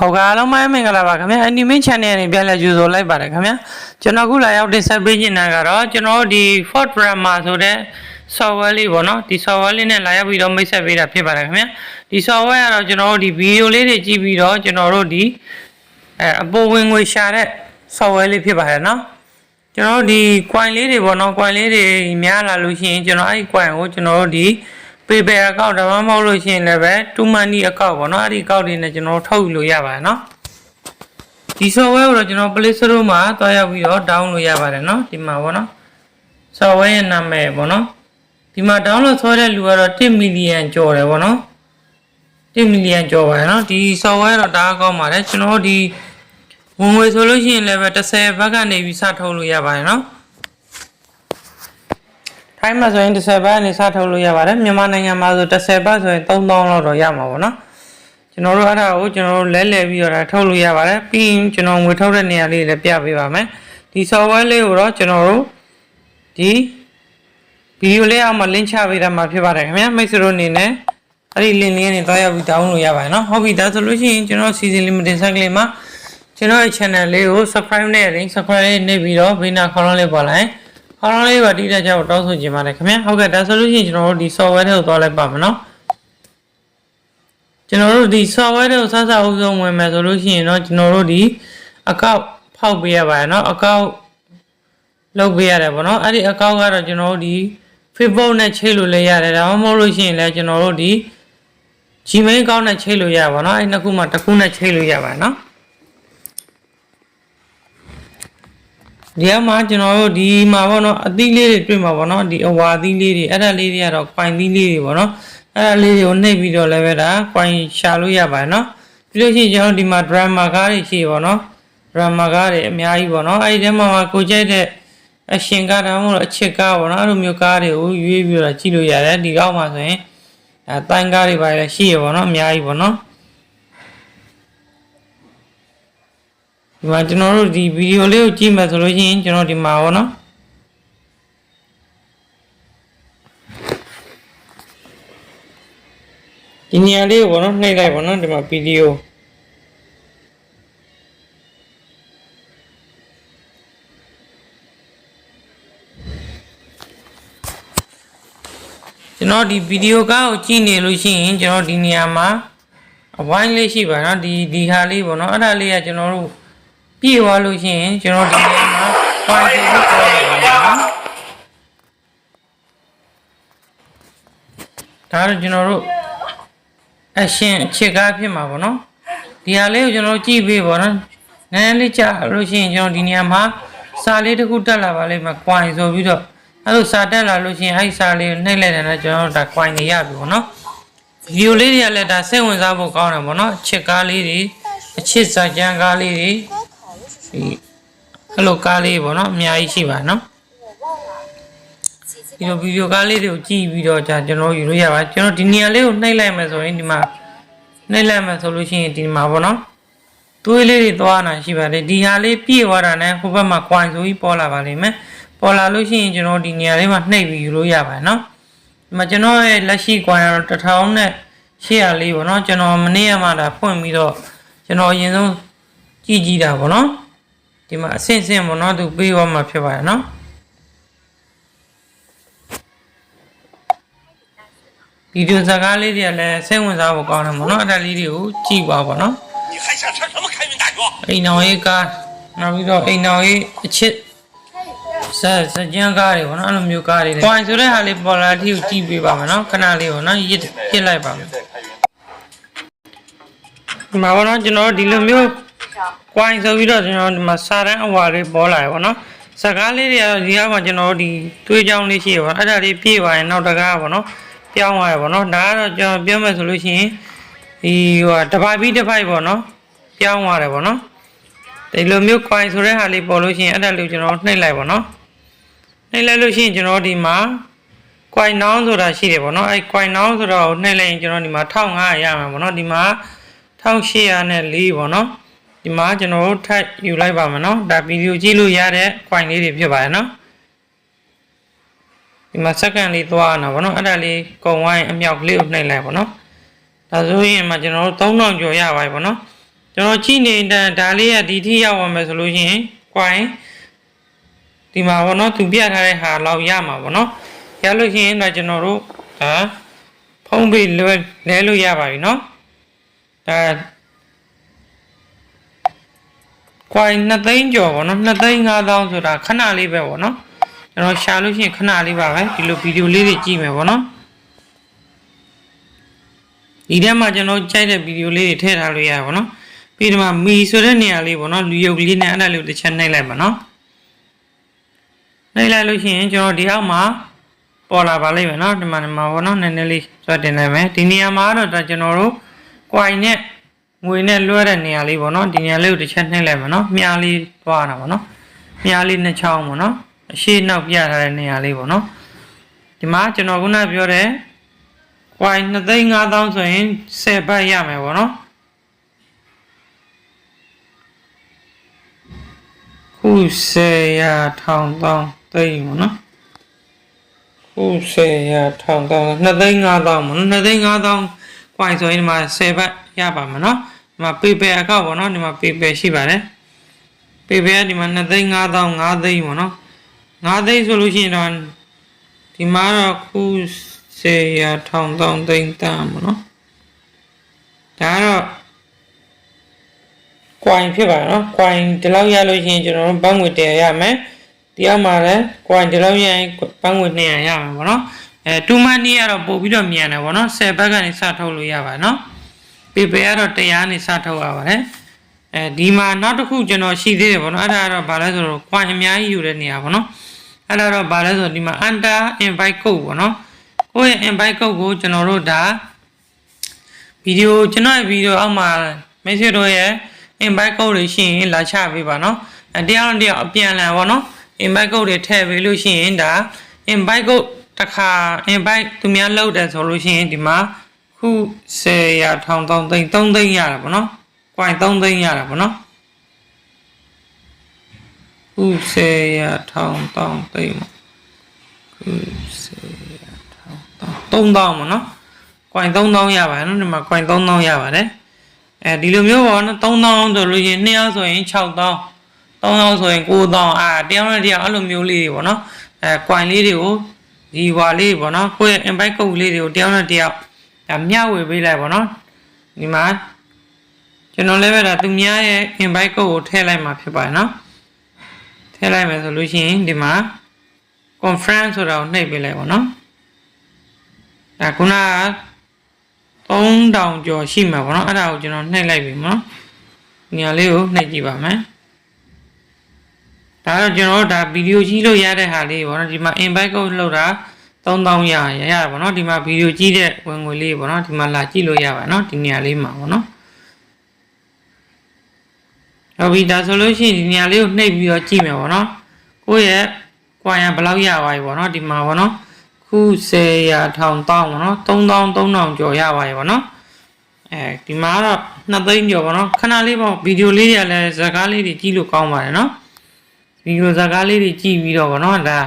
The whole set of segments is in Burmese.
ဟုတ်ကဲ့အားလုံးပဲမင်္ဂလာပါခင်ဗျာ Anime Channel နဲ့ပြန်လည်ကြိုဆိုလိုက်ပါတယ်ခင်ဗျာကျွန်တော်ခုလာရောက်တင်ဆက်ပေးနေတာကတော့ကျွန်တော်တို့ဒီ Ford Drama ဆိုတဲ့ software လေးပေါ့နော်ဒီ software လေးနဲ့လာရောက်ပြီးတော့မိတ်ဆက်ပေးတာဖြစ်ပါတယ်ခင်ဗျာဒီ software ကတော့ကျွန်တော်တို့ဒီ video လေးတွေကြည့်ပြီးတော့ကျွန်တော်တို့ဒီအဲအပေါ်ဝင်ငွေရှာတဲ့ software လေးဖြစ်ပါတယ်နော်ကျွန်တော်တို့ဒီ coin လေးတွေပေါ့နော် coin လေးတွေများလာလို့ရှိရင်ကျွန်တော်အဲ့ဒီ coin ကိုကျွန်တော်တို့ဒီ PayPal account ဒါမှမဟုတ်လို့ရှိရင်လည်းပဲ Two Money account ပေါ့နော်အဲ့ဒီ account တွေနဲ့ကျွန်တော်တို့ထုတ်ယူလို့ရပါတယ်နော်ဒီ software ကိုတော့ကျွန်တော် Play Store မှာတွားရောက်ပြီးတော့ download လုပ်ရပါတယ်နော်ဒီမှာပေါ့နော် software ရဲ့နာမည်ပေါ့နော်ဒီမှာ download ဆွဲတဲ့လူကတော့1 million ကျော်တယ်ပေါ့နော်1 million ကျော်ပါတယ်နော်ဒီ software တော့တအားကောင်းပါတယ်ကျွန်တော်တို့ဒီဝင်ငွေဆိုလို့ရှိရင်လည်းပဲ30ဘက်ကနေပြီးစထုတ်လို့ရပါတယ်နော် ထိုင်းမှာဆိုရင်30ဘတ်အနေစထုတ်လို့ရပါတယ်မြန်မာနိုင်ငံမှာဆို30ဘတ်ဆိုရင်3000လောက်တော့ရမှာပေါ့နော်ကျွန်တော်တို့အဲ့ဒါကိုကျွန်တော်တို့လဲလှယ်ပြီးတော့ထုတ်လို့ရပါတယ်ပြီးရင်ကျွန်တော်ငွေထုတ်တဲ့နေရာလေးလည်းပြပေးပါမယ်ဒီ software လေးကိုတော့ကျွန်တော်တို့ဒီဗီဒီယိုလေးအောက်မှာ link ချပေးထားမှာဖြစ်ပါတယ်ခင်ဗျာမိတ်ဆွေတို့အနေနဲ့အဲ့ဒီ link လေးနဲ့တွားရောက်ပြီး download လုပ်ရပါတယ်နော်ဟုတ်ပြီဒါဆိုလို့ရှိရင်ကျွန်တော် season limited cycle လေးမှာကျွန်တော်ရဲ့ channel လေးကို subscribe နဲ့ link subscribe လေးနှိပ်ပြီးတော့ဘေးနာခေါင်းလုံးလေးပေါ်လိုက် ခေါင်းလုံးလေးပါတိတက်ကြဖို့တောင်းဆိုချင်ပါတယ်ခင်ဗျာဟုတ်ကဲ့ဒါဆိုလို့ရှိရင်ကျွန်တော်တို့ဒီ software တွေကိုသွားလိုက်ပါမယ်နော်ကျွန်တော်တို့ဒီ software တွေကိုစစအုပ်ဆုံးဝင်မယ်ဆိုလို့ရှိရင်တော့ကျွန်တော်တို့ဒီ account ဖောက်ပေးရပါတယ်နော် account လုပ်ပေးရတယ်ပေါ့နော်အဲ့ဒီ account ကတော့ကျွန်တော်တို့ဒီ Facebook နဲ့ချိတ်လို့လည်းရတယ်ဒါမှမဟုတ်လို့ရှိရင်လည်းကျွန်တော်တို့ဒီ Gmail account နဲ့ချိတ်လို့ရပါတော့အဲ့နှစ်ခုမှတစ်ခုနဲ့ချိတ်လို့ရပါတယ်နော် ဒီအမှာကျွန်တော်တို့ဒီမှာပေါ့နော်အသီးလေးတွေတွေ့မှာပေါ့နော်ဒီအဝါသီးလေးတွေအဲ့ဒါလေးတွေကတော့ coin သီးလေးတွေပေါ့နော်အဲ့ဒါလေးတွေကိုနှိပ်ပြီးတော့လည်းပဲဒါ coin ရှာလို့ရပါတယ်နော်ပြီးလို့ရှိရင်ကျွန်တော်တို့ဒီမှာ drama ကားတွေရှိပါတော့ drama ကားတွေအများကြီးပေါ့နော်အဲ့ဒီထဲမှာကိုကြိုက်တဲ့အရှင်ကားဒါမှမဟုတ်အချစ်ကားပေါ့နော်အဲ့လိုမျိုးကားတွေကိုရွေးပြီးတော့ကြည့်လို့ရတယ်ဒီကောက်မှာဆိုရင်အဲတိုင်းကားတွေပါရရှိရပေါ့နော်အများကြီးပေါ့နော် ဒီမှာကျွန်တော်တို့ဒီဗီဒီယိုလေးကိုကြည့်မယ်ဆိုလို့ရှိရင်ကျွန်တော်ဒီမှာပေါ့နော်ဒီနေရာလေးကိုပေါ့နော်နှိပ်လိုက်ပေါ့နော်ဒီမှာဗီဒီယိုကျွန်တော်ဒီဗီဒီယိုကားကိုကြည့်နေလို့ရှိရင်ကျွန်တော်ဒီနေရာမှာအဝိုင်းလေးရှိပါနော်ဒီဒီဟာလေးပေါ့နော်အဲ့ဒါလေးကကျွန်တော်တို့ ပြည့်သွားလို့ရှိရင်ကျွန်တော်ဒီနေရာမှာ point ကိုပြောရပါမယ်နော်ဒါတော့ကျွန်တော်တို့အရှင်အချစ်ကားဖြစ်မှာပေါ့နော်ဒီဟာလေးကိုကျွန်တော်တို့ကြည့်ပေးပေါ့နော်နည်းနည်းလေးကြာလို့ရှိရင်ကျွန်တော်ဒီနေရာမှာစာလေးတစ်ခုတက်လာပါလိမ့်မယ် coin ဆိုပြီးတော့အဲ့လိုစာတက်လာလို့ရှိရင်အဲ့ဒီစာလေးကိုနှိပ်လိုက်တယ်နဲ့ကျွန်တော်တို့ဒါ coin တွေရပြီပေါ့နော်ဗီဒီယိုလေးတွေကလည်းဒါစိတ်ဝင်စားဖို့ကောင်းတယ်ပေါ့နော်အချစ်ကားလေးတွေအချစ်စာကြမ်းကားလေးတွေ ဒီအဲ့လိုကားလေးပေါ့နော်အများကြီးရှိပါနော်ဒီလိုဗီဒီယိုကားလေးတွေကိုကြည့်ပြီးတော့じゃကျွန်တော်ယူလို့ရပါကျွန်တော်ဒီနေရာလေးကိုနှိပ်လိုက်မယ်ဆိုရင်ဒီမှာနှိပ်လိုက်မယ်ဆိုလို့ရှိရင်ဒီမှာပေါ့နော်သွေးလေးတွေသွားတာရှိပါတယ်ဒီဟာလေးပြည့်သွားတာနဲ့ဟိုဘက်မှာ coin ဆိုပြီးပေါ်လာပါလိမ့်မယ်ပေါ်လာလို့ရှိရင်ကျွန်တော်ဒီနေရာလေးမှာနှိပ်ပြီးယူလို့ရပါတယ်နော်ဒီမှာကျွန်တော်ရဲ့လက်ရှိ coin ကတော့1000နဲ့800လေးပေါ့နော်ကျွန်တော်မနေ့ကမှဒါဖွင့်ပြီးတော့ကျွန်တော်အရင်ဆုံးကြည့်ကြည့်တာပေါ့နော် ဒီမှာအဆင့်ဆင့်ပေါ့နော်သူပေးရောမှာဖြစ်ပါတယ်နော်ဗီဒီယိုစကားလေးတွေကလည်းစိတ်ဝင်စားဖို့ကောင်းတယ်ပေါ့နော်အဲ့ဒါလေးတွေကိုကြည့်ပါပေါ့နော်အိမ်တော်ရေးကားနောက်ပြီးတော့အိမ်တော်ရေးအချစ်ဆက်စကြံကားတွေပေါ့နော်အဲ့လိုမျိုးကားတွေပွိုင်ဆိုတဲ့ဟာလေးပေါ်လာတိကိုကြည့်ပေးပါမယ်နော်ခဏလေးပေါ့နော်ရစ်ပြစ်လိုက်ပါမယ်ဒီမှာပေါ့နော်ကျွန်တော်ဒီလိုမျိုး ကွိုင်ဆိုပြီးတော့ကျွန်တော်ဒီမှာစာတန်းအဝါလေးပေါ်လာရပေါ့နော်စကားလေးတွေကတော့ဒီကမှာကျွန်တော်တို့ဒီတွေးကြောင်းလေးရှိရပါအဲ့ဒါလေးပြည့်ပါရင်နောက်တကားပေါ့နော်ပြောင်းသွားရပေါ့နော်ဒါကတော့ကျွန်တော်ပြောမယ်ဆိုလို့ရှိရင်ဒီဟိုတပိုက်ပြီးတစ်ပိုက်ပေါ့နော်ပြောင်းသွားတယ်ပေါ့နော်ဒီလိုမျိုး coin ဆိုတဲ့ဟာလေးပေါ်လို့ရှိရင်အဲ့ဒါလေးကိုကျွန်တော်နှိပ်လိုက်ပါတော့နှိပ်လိုက်လို့ရှိရင်ကျွန်တော်ဒီမှာ coin now ဆိုတာရှိတယ်ပေါ့နော်အဲ့ coin now ဆိုတာကိုနှိပ်လိုက်ရင်ကျွန်တော်ဒီမှာ1500ရမှာပေါ့နော်ဒီမှာ1800နဲ့4ပေါ့နော် ဒီမှာကျွန်တော်တို့ထပ်ယူလိုက်ပါမယ်နော်ဒါဗီဒီယိုကြည့်လို့ရတဲ့ coin လေးတွေဖြစ်ပါတယ်နော်ဒီမှာစက္ကန့်လေးသွားအောင်ပေါ့နော်အဲ့ဒါလေးကုံဝိုင်းအမြောက်ကလေးကိုနှိပ်လိုက်ပေါ့နော်ဒါဆိုရင်မှကျွန်တော်တို့3000ကျော်ရပါပြီပေါ့နော်ကျကျွန်တော်ကြည့်နေတဲ့ဒါလေးကဒီထိရောက်အောင်မယ်ဆိုလို့ရှိရင် coin ဒီမှာပေါ့နော်သူပြထားတဲ့ဟာလောက်ရမှာပေါ့နော်ရလို့ရှိရင်တော့ကျွန်တော်တို့ဒါဖုံးပေးလွဲလဲလို့ရပါပြီနော်ဒါ coin 2သိန်းကျော်ပေါ့နော်2သိန်း5000ဆိုတာခဏလေးပဲပေါ့နော်ကျွန်တော်ရှာလို့ရှိရင်ခဏလေးပါပဲဒီလိုဗီဒီယိုလေးတွေကြည့်မယ်ပေါ့နော်ဒီထဲမှာကျွန်တော်ကြိုက်တဲ့ဗီဒီယိုလေးတွေထည့်ထားလို့ရပါဘောနော်ပြီးတော့မှမီဆိုတဲ့နေရာလေးပေါ့နော်လူရုပ်ကလေးနဲ့အဲ့ဒါလေးကိုတစ်ချက်နှိပ်လိုက်ပါနော်နှိပ်လိုက်လို့ရှိရင်ကျွန်တော်ဒီအောက်မှာပေါ်လာပါလိမ့်မယ်နော်ဒီမှာဒီမှာပေါ့နော်နည်းနည်းလေးဆွဲတင်လိုက်မယ်ဒီနေရာမှာတော့ဒါကျွန်တော်တို့ coin နဲ့ ငွေနဲ့လွှဲတဲ့နေရာလေးပေါ့နော်ဒီနေရာလေးကိုတစ်ချက်နှိပ်လိုက်မယ်နော်မြားလေးသွားတာပေါ့နော်မြားလေးနှစ်ချောင်းပေါ့နော်အရှိနောက်ပြထားတဲ့နေရာလေးပေါ့နော်ဒီမှာကျွန်တော်ခုနပြောတဲ့ coin 2သိန်း5000ဆိုရင်10ဘတ်ရမယ်ပေါ့နော်ခု10ရာထောင်တောင်းသိန်းပေါ့နော်ခု10ရာထောင်တောင်း2သိန်း5000ပေါ့နော်2 သိန်း5000 coin ဆိုရင်ဒီမှာ10ဘတ်ရပါမယ်နော်ဒီမှာ PayPal account ပေါ့နော်ဒီမှာ PayPal ရှိပါတယ် PayPal ကဒီမှာ2သိန်း5000 5သိန်းပေါ့နော်5သိန်းဆိုလို့ရှိရင်တော့ဒီမှာတော့ခု10ရာထောင်တောင်းသိန်းတန်ပေါ့နော်ဒါကတော့ coin ဖြစ်ပါတယ်နော် coin ဒီလောက်ရလို့ရှိရင်ကျွန်တော်တို့ဘတ်ငွေ100ရမယ်ဒီအောက်မှာလည်း coin ဒီလောက်ရရင်ဘတ်ငွေ200ရမယ်ပေါ့နော် အဲ2 money ကတော့ပို့ပြီးတော့မြန်တယ်ပေါ့နော်10ဘတ်ကနေစထုတ်လို့ရပါတယ်နော် PayPal ကတော့100နဲ့စထုတ်ရပါတယ်အဲဒီမှာနောက်တစ်ခုကျွန်တော်ရှိသေးတယ်ပေါ့နော်အဲ့ဒါကတော့ဗာလဲဆိုတော့ coin အများကြီးယူတဲ့နေရာပေါ့နော်အဲ့ဒါတော့ဗာလဲဆိုတော့ဒီမှာ enter invite code ပေါ့နော်ကိုယ့်ရဲ့ invite code ကိုကျွန်တော်တို့ဒါဗီဒီယိုကျွန်တော်ရဲ့ဗီဒီယိုအောက်မှာ message တို့ရဲ့ invite code တွေရှိရင်လာချပေးပါနော်အဲတရားနဲ့တရားအပြန်လန်ပေါ့နော် invite code တွေထည့်ပေးလို့ရှိရင်ဒါ invite code တစ်ခါ invite သူများလောက်တယ်ဆိုလို့ရှိရင်ဒီမှာခု10ရာထောင်တောင်းသိန်း3သိန်းရတာပေါ့နော် coin 3သိန်းရတာပေါ့နော်ခု10ရာထောင်တောင်းသိန်းပေါ့ခု10ရာထောင်တောင်း3000ပေါ့နော် coin 3000ရပါတယ်နော်ဒီမှာ coin 3000ရပါတယ်အဲဒီလိုမျိုးပေါ့နော်3000ဆိုလို့ရှိရင်2ယောက်ဆိုရင်6000 3ယောက်ဆိုရင်9000အာတယောက်နဲ့တယောက်အဲ့လိုမျိုးလေးတွေပေါ့နော်အဲ coin လေးတွေကို ဒီဟွာလေးတွေပေါ့နော်ကိုယ့်ရဲ့ invite code လေးတွေကိုတယောက်နဲ့တယောက်ဒါမျှဝေပေးလိုက်ပေါ့နော်ဒီမှာကျွန်တော်လည်းပဲဒါသူများရဲ့ invite code ကိုထည့်လိုက်မှာဖြစ်ပါတယ်နော်ထည့်လိုက်မယ်ဆိုလို့ရှိရင်ဒီမှာ conference ဆိုတာကိုနှိပ်ပေးလိုက်ပေါ့နော်ဒါခုနက3000ကျော်ရှိမှာပေါ့နော်အဲ့ဒါကိုကျွန်တော်နှိပ်လိုက်ပြီပေါ့နော်နေရာလေးကိုနှိပ်ကြည့်ပါမယ် ဒါတော့ကျွန်တော်တို့ဒါဗီဒီယိုကြည့်လို့ရတဲ့ဟာလေးပေါ့နော်ဒီမှာ invite code လောက်တာ3000ရရရပါတော့ဒီမှာဗီဒီယိုကြည့်တဲ့ဝင်ငွေလေးပေါ့နော်ဒီမှာလာကြည့်လို့ရပါနော်ဒီနေရာလေးမှာပေါ့နော်ဟုတ်ပြီဒါဆိုလို့ရှိရင်ဒီနေရာလေးကိုနှိပ်ပြီးတော့ကြည့်မယ်ပေါ့နော်ကိုယ့်ရဲ့ coin ဘယ်လောက်ရပါပြီပေါ့နော်ဒီမှာပေါ့နော်ခု10ရာထောင်တောင်းပေါ့နော်3000 3000ကျော်ရပါပြီပေါ့နော်အဲဒီမှာတော့2သိန်းကျော်ပေါ့နော်ခဏလေးပေါ့ဗီဒီယိုလေးတွေကလည်းဇာတ်ကားလေးတွေကြည့်လို့ကောင်းပါတယ်နော် ဗီဒီယိုဇာတ်ကားလေးတွေကြည့်ပြီးတော့ပေါ့နော်ဒါ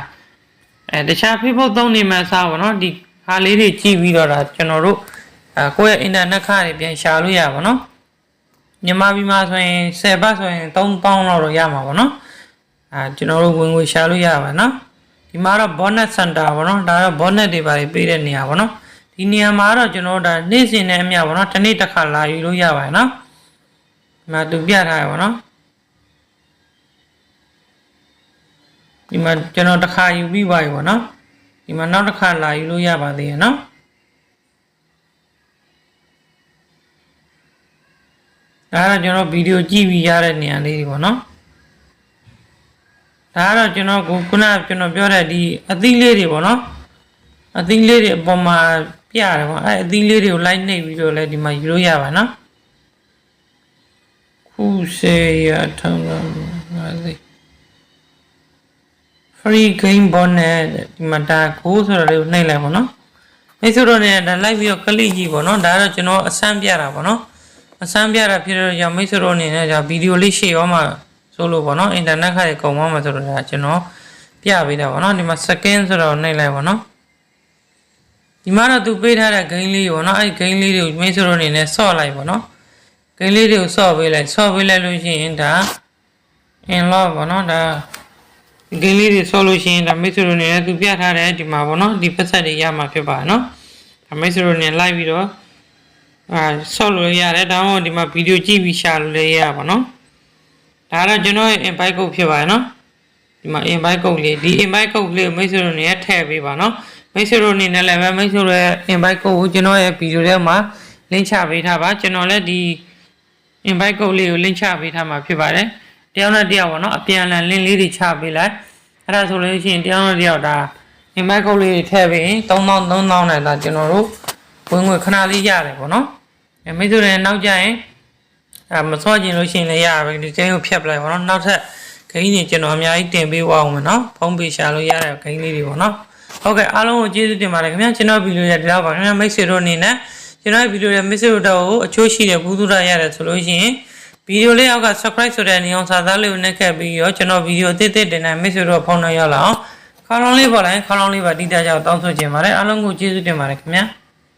အဲတခြား Facebook သုံးနေမှစားပေါ့နော်ဒီဟာလေးတွေကြည့်ပြီးတော့ဒါကျွန်တော်တို့အဲကိုယ့်ရဲ့ internet ခါတွေပြန်ရှာလို့ရပါပေါ့နော်မြန်မာပြည်မှာဆိုရင်10ဘတ်ဆိုရင်3000လောက်တော့ရမှာပေါ့နော်အဲကျွန်တော်တို့ဝင်ငွေရှာလို့ရပါနော်ဒီမှာတော့ bonnet center ပေါ့နော်ဒါတော့ bonnet တွေပါပေးတဲ့နေရာပေါ့နော်ဒီနေရာမှာတော့ကျွန်တော်တို့ဒါနေ့စဉ်နဲ့အမျှပေါ့နော်တစ်နေ့တစ်ခါလာယူလို့ရပါတယ်နော်ဒီမှာသူပြထားရပါတော့ ဒီမှာကျွန်တော်တစ်ခါယူပြီးပါပြီပေါ့နော်ဒီမှာနောက်တစ်ခါလာယူလို့ရပါသေးရဲ့နော်ဒါကတော့ကျွန်တော်ဗီဒီယိုကြည့်ပြီးရတဲ့နေရာလေးတွေပေါ့နော်ဒါကတော့ကျွန်တော်ခုခုနကကျွန်တော်ပြောတဲ့ဒီအသီးလေးတွေပေါ့နော်အသီးလေးတွေအပေါ်မှာပြရတယ်ပေါ့အဲအသီးလေးတွေကိုလိုက်နှိပ်ပြီးတော့လည်းဒီမှာယူလို့ရပါနော်ခုစေရထောင်းလာပါစေ free game bonnet ဒီမှာဒါကိုဆိုတာလေးကိုနှိပ်လိုက်ပါနော်အဲဆိုတော့ねဒါလိုက်ပြီးတော့ click ကြည့်ပါနော်ဒါကတော့ကျွန်တော်အစမ်းပြတာပါနော်အစမ်းပြတာဖြစ်တော့ကြောင့်မိတ်ဆွေတို့အနေနဲ့ဒါဗီဒီယိုလေးရှေ့ရောမှာဆိုလို့ပေါ့နော်အင်တာနက်ခါတွေကုန်သွားမှာဆိုတော့ဒါကျွန်တော်ပြပေးတာပေါ့နော်ဒီမှာ second ဆိုတော့နှိပ်လိုက်ပါနော်ဒီမှာတော့သူပေးထားတဲ့ gain လေးပေါ့နော်အဲ့ gain လေးတွေကိုမိတ်ဆွေတို့အနေနဲ့ဆော့လိုက်ပါနော် gain လေးတွေကိုဆော့ပေးလိုက်ဆော့ပေးလိုက်လို့ရှိရင်ဒါ in log ပေါ့နော်ဒါ ဂိမ်းလေးတွေဆော့လို့ရှိရင်ဒါမိတ်ဆွေတို့နေနဲ့သူပြထားတဲ့ဒီမှာပေါ့နော်ဒီပတ်သက်တွေရမှာဖြစ်ပါတယ်နော်ဒါမိတ်ဆွေတို့နေလိုက်ပြီးတော့အာဆော့လို့ရတယ်ဒါမှမဟုတ်ဒီမှာဗီဒီယိုကြည့်ပြီးရှာလို့လည်းရပါနော်ဒါကတော့ကျွန်တော်ရဲ့ invite code ဖြစ်ပါတယ်နော်ဒီမှာ invite code လေးဒီ invite code လေးကိုမိတ်ဆွေတို့နေနဲ့ထည့်ပေးပါနော်မိတ်ဆွေတို့အနေနဲ့လည်းပဲမိတ်ဆွေတို့ရဲ့ invite code ကိုကျွန်တော်ရဲ့ဗီဒီယိုထဲမှာ link ချပေးထားပါကျွန်တော်လည်းဒီ invite code လေးကို link ချပေးထားမှာဖြစ်ပါတယ် တယောက်နဲ့တယောက်ပေါ့နော်အပြန်အလှန် link လေးတွေချပေးလိုက်အဲ့ဒါဆိုလို့ရှိရင်တယောက်နဲ့တယောက်ဒါ invite code လေးတွေထည့်ပေးရင်3000 3000နဲ့ဒါကျွန်တော်တို့ဝင်ငွေခဏလေးရတယ်ပေါ့နော်အဲမိတ်ဆွေတွေနောက်ကြရင်အဲမစောကျင်လို့ရှိရင်လည်းရပါပဲဒီကျင်းကိုဖြတ်ပလိုက်ပေါ့နော်နောက်ထပ်ဂိမ်းကြီးကျွန်တော်အများကြီးတင်ပေးသွားအောင်မယ်နော်ဖုန်းပေးရှာလို့ရတဲ့ဂိမ်းလေးတွေပေါ့နော်ဟုတ်ကဲ့အားလုံးကိုကျေးဇူးတင်ပါတယ်ခင်ဗျာကျွန်တော်ဗီဒီယိုရဒီတော့ပါခင်ဗျာမိတ်ဆွေတို့အနေနဲ့ကျွန်တော်ဗီဒီယိုရမိတ်ဆွေတို့ကိုအချိုးရှိတဲ့ဘူးသူရရတယ်ဆိုလို့ရှိရင် ဗီဒီယိုလေးအောက်က subscribe ဆိုတဲ့နေအောင်စာသားလေးကိုနှက်ခဲ့ပြီးတော့ကျွန်တော်ဗီဒီယိုတစ်တစ်တင်တဲ့မိတ်ဆွေတို့ဖုန်းနဲ့ရောက်လာအောင်ခေါင်းလုံးလေးပေါ်လိုက်ခေါင်းလုံးလေးပါတိတိကျကျတောင်းဆိုချင်ပါတယ်အားလုံးကိုကျေးဇူးတင်ပါတယ်ခင်ဗျာ